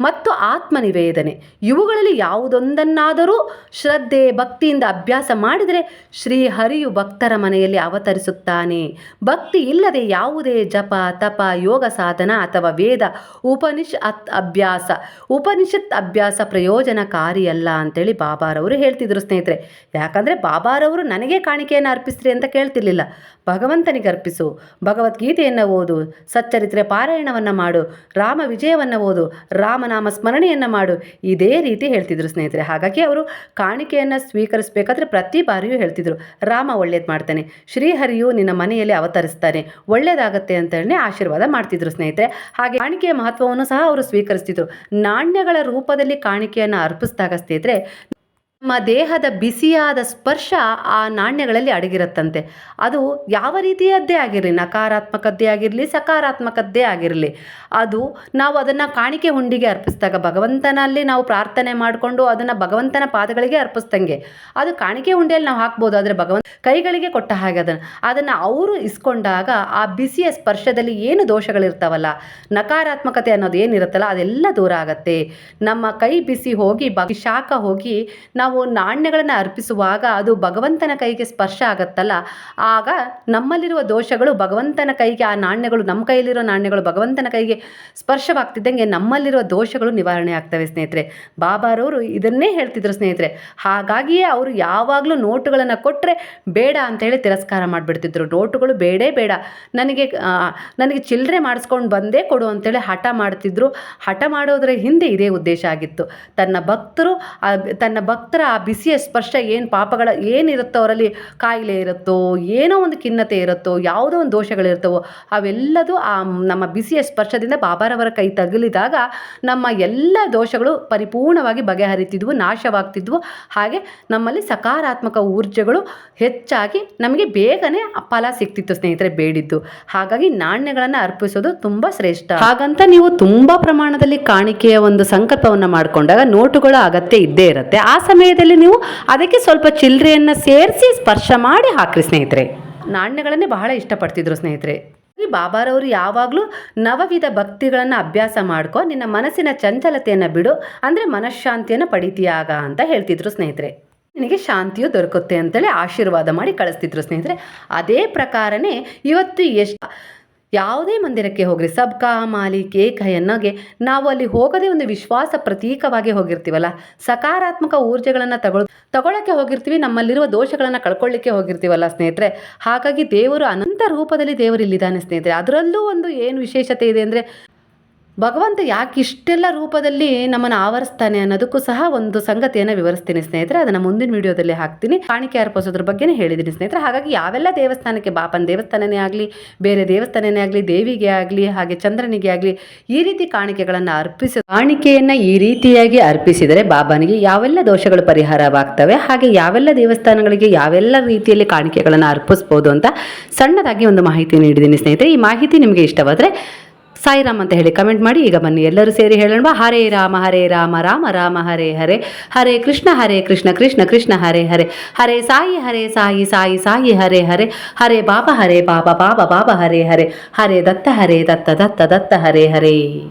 ಮತ್ತು ಆತ್ಮನಿವೇದನೆ. ಇವುಗಳಲ್ಲಿ ಯಾವುದೊಂದನ್ನಾದರೂ ಶ್ರದ್ಧೆ, ಭಕ್ತಿಯಿಂದ ಅಭ್ಯಾಸ ಮಾಡಿದರೆ ಶ್ರೀ ಹರಿಯು ಭಕ್ತರ ಮನೆಯಲ್ಲಿ ಅವತರಿಸುತ್ತಾನೆ. ಭಕ್ತಿ ಇಲ್ಲದೆ ಯಾವುದೇ ಜಪ, ತಪ, ಯೋಗ ಸಾಧನ ಅಥವಾ ವೇದ ಉಪನಿಷ್ ಅಭ್ಯಾಸ. ಉಪನಿಷತ್ ಅಭ್ಯಾಸ ಪ್ರಯೋಜನಕಾರಿಯಲ್ಲ ಅಂತೇಳಿ ಬಾಬಾರವರು ಹೇಳ್ತಿದ್ರು ಸ್ನೇಹಿತರೆ. ಯಾಕಂದರೆ ಬಾಬಾರವರು ನನಗೆ ಕಾಣಿಕೆಯನ್ನು ಅರ್ಪಿಸ್ರಿ ಅಂತ ಕೇಳ್ತಿರ್ಲಿಲ್ಲ. ಭಗವಂತನಿಗೆ ಅರ್ಪಿಸು. ಭಗವದ್ಗೀತೆಯನ್ನು ಓದು, ಸಚ್ಚರಿತ್ರೆ ಪಾರಾಯಣವನ್ನು ಮಾಡು, ರಾಮ ವಿಜಯವನ್ನು ಓದು, ರಾಮನಾಮ ಸ್ಮರಣೆಯನ್ನು ಮಾಡು. ಇದೇ ರೀತಿ ಹೇಳ್ತಿದ್ರು ಸ್ನೇಹಿತರೆ. ಹಾಗಾಗಿ ಅವರು ಕಾಣಿಕೆಯನ್ನು ಸ್ವೀಕರಿಸಬೇಕಾದ್ರೆ ಪ್ರತಿ ಬಾರಿಯೂ ಹೇಳ್ತಿದ್ರು. ರಾಮ ಒಳ್ಳೇದು ಮಾಡ್ತಾನೆ. ಶ್ರೀಹರಿಯು ನಿನ್ನ ಮನೆಯಲ್ಲಿ ಅವತರಿಸ್ತಾನೆ. ಒಳ್ಳೇದಾಗತ್ತೆ ಅಂತೇಳಿ ಆಶೀರ್ವಾದ ಮಾಡ್ತಿದ್ರು ಸ್ನೇಹಿತರೆ. ಹಾಗೆ ಕಾಣಿಕೆಯ ಮಹತ್ವವನ್ನು ಸಹ ಅವರು ಸ್ವೀಕರಿಸ್ತಿದ್ರು. ನಾಣ್ಯಗಳ ರೂಪದಲ್ಲಿ ಕಾಣಿಕೆಯನ್ನು ಅರ್ಪಿಸಿದಾಗ ಸ್ನೇಹಿತರೆ ನಮ್ಮ ದೇಹದ ಬಿಸಿಯಾದ ಸ್ಪರ್ಶ ಆ ನಾಣ್ಯಗಳಲ್ಲಿ ಅಡಗಿರುತ್ತಂತೆ. ಅದು ಯಾವ ರೀತಿಯದ್ದೇ ಆಗಿರಲಿ, ನಕಾರಾತ್ಮಕದ್ದೇ ಆಗಿರಲಿ, ಸಕಾರಾತ್ಮಕದ್ದೇ ಆಗಿರಲಿ, ಅದು ನಾವು ಅದನ್ನು ಕಾಣಿಕೆ ಹುಂಡಿಗೆ ಅರ್ಪಿಸಿದಾಗ, ಭಗವಂತನಲ್ಲಿ ನಾವು ಪ್ರಾರ್ಥನೆ ಮಾಡಿಕೊಂಡು ಅದನ್ನು ಭಗವಂತನ ಪಾದಗಳಿಗೆ ಅರ್ಪಿಸ್ದಂಗೆ, ಅದು ಕಾಣಿಕೆ ಹುಂಡಿಯಲ್ಲಿ ನಾವು ಹಾಕ್ಬೋದು. ಆದರೆ ಭಗವಂತ ಕೈಗಳಿಗೆ ಕೊಟ್ಟ ಹಾಗೆ ಅದನ್ನು ಅದನ್ನು ಅವರು ಇಸ್ಕೊಂಡಾಗ ಆ ಬಿಸಿಯ ಸ್ಪರ್ಶದಲ್ಲಿ ಏನು ದೋಷಗಳಿರ್ತಾವಲ್ಲ, ನಕಾರಾತ್ಮಕತೆ ಅನ್ನೋದು ಏನಿರುತ್ತಲ್ಲ, ಅದೆಲ್ಲ ದೂರ ಆಗತ್ತೆ. ನಮ್ಮ ಕೈ ಬಿಸಿ ಹೋಗಿ, ಬ ಶಾಖ ಹೋಗಿ, ನಾವು ನಾಣ್ಯಗಳನ್ನು ಅರ್ಪಿಸುವಾಗ ಅದು ಭಗವಂತನ ಕೈಗೆ ಸ್ಪರ್ಶ ಆಗತ್ತಲ್ಲ? ಆಗ ನಮ್ಮಲ್ಲಿರುವ ದೋಷಗಳು ಭಗವಂತನ ಕೈಗೆ, ಆ ನಾಣ್ಯಗಳು ನಮ್ಮ ಕೈಯಲ್ಲಿರೋ ನಾಣ್ಯಗಳು ಭಗವಂತನ ಕೈಗೆ ಸ್ಪರ್ಶವಾಗ್ತಿದ್ದಂಗೆ ನಮ್ಮಲ್ಲಿರುವ ದೋಷಗಳು ನಿವಾರಣೆ ಆಗ್ತವೆ ಸ್ನೇಹಿತರೆ. ಬಾಬಾರವರು ಇದನ್ನೇ ಹೇಳ್ತಿದ್ರು ಸ್ನೇಹಿತರೆ. ಹಾಗಾಗಿಯೇ ಅವರು ಯಾವಾಗಲೂ ನೋಟುಗಳನ್ನು ಕೊಟ್ಟರೆ ಬೇಡ ಅಂತೇಳಿ ತಿರಸ್ಕಾರ ಮಾಡಿಬಿಡ್ತಿದ್ರು. ನೋಟುಗಳು ಬೇಡೇ ಬೇಡ. ನನಗೆ ನನಗೆ ಚಿಲ್ಲರೆ ಮಾಡಿಸ್ಕೊಂಡು ಬಂದೇ ಕೊಡು ಅಂತೇಳಿ ಹಠ ಮಾಡ್ತಿದ್ರು. ಹಠ ಮಾಡೋದರ ಹಿಂದೆ ಇದೇ ಉದ್ದೇಶ ಆಗಿತ್ತು. ತನ್ನ ಭಕ್ತರು ತನ್ನ ಭಕ್ತರ ಆ ಬಿಸಿಯ ಸ್ಪರ್ಶ ಏನು ಪಾಪಗಳ ಏನಿರುತ್ತೋ ಅವರಲ್ಲಿ ಕಾಯಿಲೆ ಇರುತ್ತೋ, ಏನೋ ಒಂದು ಖಿನ್ನತೆ ಇರುತ್ತೋ, ಯಾವುದೋ ಒಂದು ದೋಷಗಳಿರ್ತವೋ, ಅವೆಲ್ಲದೂ ಆ ನಮ್ಮ ಬಿಸಿಯ ಸ್ಪರ್ಶದಿಂದ ಬಾಬಾರವರ ಕೈ ತಗುಲಿದಾಗ ನಮ್ಮ ಎಲ್ಲ ದೋಷಗಳು ಪರಿಪೂರ್ಣವಾಗಿ ಬಗೆಹರಿತಿದ್ವು, ನಾಶವಾಗ್ತಿದ್ವು. ಹಾಗೆ ನಮ್ಮಲ್ಲಿ ಸಕಾರಾತ್ಮಕ ಊರ್ಜೆಗಳು ಹೆಚ್ಚಾಗಿ ನಮಗೆ ಬೇಗನೆ ಫಲ ಸಿಗ್ತಿತ್ತು ಸ್ನೇಹಿತರೆ, ಬೇಡಿದ್ದು. ಹಾಗಾಗಿ ನಾಣ್ಯಗಳನ್ನು ಅರ್ಪಿಸೋದು ತುಂಬ ಶ್ರೇಷ್ಠ. ಹಾಗಂತ ನೀವು ತುಂಬ ಪ್ರಮಾಣದಲ್ಲಿ ಕಾಣಿಕೆಯ ಒಂದು ಸಂಕಲ್ಪವನ್ನು ಮಾಡಿಕೊಂಡಾಗ ನೋಟುಗಳ ಅಗತ್ಯ ಇದ್ದೇ ಇರುತ್ತೆ. ಆ ಸಮಯದಲ್ಲಿ ನೀವು ಅದಕ್ಕೆ ಸ್ವಲ್ಪ ಚಿಲ್ಲರೆಯನ್ನು ಸೇರಿಸಿ ಸ್ಪರ್ಶ ಮಾಡಿ ಹಾಕ್ರಿ ಸ್ನೇಹಿತರೆ. ನಾಣ್ಯಗಳನ್ನೇ ಬಹಳ ಇಷ್ಟಪಡ್ತಿದ್ರು ಸ್ನೇಹಿತರೆ. ಬಾಬಾರವರು ಯಾವಾಗಲೂ ನವವಿಧ ಭಕ್ತಿಗಳನ್ನು ಅಭ್ಯಾಸ ಮಾಡ್ಕೊ ನಿನ್ನ ಮನಸ್ಸಿನ ಚಂಚಲತೆಯನ್ನು ಬಿಡು, ಅಂದರೆ ಮನಃಶಾಂತಿಯನ್ನು ಪಡಿತೀಯಾಗ ಅಂತ ಹೇಳ್ತಿದ್ರು ಸ್ನೇಹಿತರೆ. ನಿನಗೆ ಶಾಂತಿಯು ದೊರಕುತ್ತೆ ಅಂತೇಳಿ ಆಶೀರ್ವಾದ ಮಾಡಿ ಕಳಿಸ್ತಿದ್ರು ಸ್ನೇಹಿತರೆ. ಅದೇ ಪ್ರಕಾರನೇ ಇವತ್ತು ಎಷ್ಟು ಯಾವುದೇ ಮಂದಿರಕ್ಕೆ ಹೋಗ್ರಿ. ಸಬ್ಕಾ ಮಾಲಿಕ್ ಏಕ ಎನ್ನೋಗೆ ನಾವು ಅಲ್ಲಿ ಹೋಗೋದೇ ಒಂದು ವಿಶ್ವಾಸ ಪ್ರತೀಕವಾಗಿ ಹೋಗಿರ್ತೀವಲ್ಲ. ಸಕಾರಾತ್ಮಕ ಊರ್ಜೆಗಳನ್ನು ತಗೊಳ್ ತಗೊಳ್ಳೋಕ್ಕೆ ಹೋಗಿರ್ತೀವಿ, ನಮ್ಮಲ್ಲಿರುವ ದೋಷಗಳನ್ನು ಕಳ್ಕೊಳ್ಳಿಕ್ಕೆ ಹೋಗಿರ್ತೀವಲ್ಲ ಸ್ನೇಹಿತರೆ. ಹಾಗಾಗಿ ದೇವರು ಅನಂತ ರೂಪದಲ್ಲಿ ದೇವರು ಇಲ್ಲಿದ್ದಾನೆ ಸ್ನೇಹಿತರೆ. ಅದರಲ್ಲೂ ಒಂದು ಏನು ವಿಶೇಷತೆ ಇದೆ ಅಂದರೆ ಭಗವಂತ ಯಾಕೆ ಇಷ್ಟೆಲ್ಲ ರೂಪದಲ್ಲಿ ನಮ್ಮನ್ನು ಆವರಿಸ್ತಾನೆ ಅನ್ನೋದಕ್ಕೂ ಸಹ ಒಂದು ಸಂಗತಿಯನ್ನು ವಿವರಿಸ್ತೀನಿ ಸ್ನೇಹಿತರೆ, ಅದನ್ನು ಮುಂದಿನ ವಿಡಿಯೋದಲ್ಲಿ ಹಾಕ್ತೀನಿ. ಕಾಣಿಕೆ ಅರ್ಪಿಸೋದ್ರ ಬಗ್ಗೆನೇ ಹೇಳಿದ್ದೀನಿ ಸ್ನೇಹಿತರೆ, ಹಾಗಾಗಿ ಯಾವೆಲ್ಲ ದೇವಸ್ಥಾನಕ್ಕೆ ಬಾಪನ ದೇವಸ್ಥಾನನೇ ಆಗಲಿ, ಬೇರೆ ದೇವಸ್ಥಾನನೇ ಆಗಲಿ, ದೇವಿಗೆ ಆಗಲಿ, ಹಾಗೆ ಚಂದ್ರನಿಗೆ ಆಗಲಿ, ಈ ರೀತಿ ಕಾಣಿಕೆಗಳನ್ನು ಅರ್ಪಿಸಿ, ಕಾಣಿಕೆಯನ್ನು ಈ ರೀತಿಯಾಗಿ ಅರ್ಪಿಸಿದರೆ ಬಾಬನಿಗೆ ಯಾವೆಲ್ಲ ದೋಷಗಳು ಪರಿಹಾರವಾಗ್ತವೆ, ಹಾಗೆ ಯಾವೆಲ್ಲ ದೇವಸ್ಥಾನಗಳಿಗೆ ಯಾವೆಲ್ಲ ರೀತಿಯಲ್ಲಿ ಕಾಣಿಕೆಗಳನ್ನು ಅರ್ಪಿಸ್ಬೋದು ಅಂತ ಸಣ್ಣದಾಗಿ ಒಂದು ಮಾಹಿತಿ ನೀಡಿದ್ದೀನಿ ಸ್ನೇಹಿತರೆ. ಈ ಮಾಹಿತಿ ನಿಮಗೆ ಇಷ್ಟವಾದರೆ ಸಾಯಿರಾಮ್ ಅಂತ ಹೇಳಿ ಕಮೆಂಟ್ ಮಾಡಿ, ಈಗ ಬನ್ನಿ, ಎಲ್ಲರೂ ಸೇರಿ ಹೇಳೋಣ ಹರೇ ರಾಮ ಹರೇ ರಾಮ ರಾಮ ರಾಮ, ಹರೇ ಹರೇ. ಹರೇ ಕೃಷ್ಣ ಹರೇ ಕೃಷ್ಣ ಕೃಷ್ಣ ಕೃಷ್ಣ, ಹರೇ ಹರೇ. ಹರೇ ಸಾಯಿ ಹರೇ ಸಾಯಿ ಸಾಯಿ ಸಾಯಿ, ಹರೇ ಹರೇ. ಹರೇ ಬಾಬಾ ಹರೇ ಬಾಬಾ ಬಾಬಾ ಬಾಬಾ, ಹರೇ ಹರೇ. ಹರೇ ದತ್ತ ಹರೇ ದತ್ತ ದತ್ತ ದತ್ತ, ಹರೇ ಹರೇ.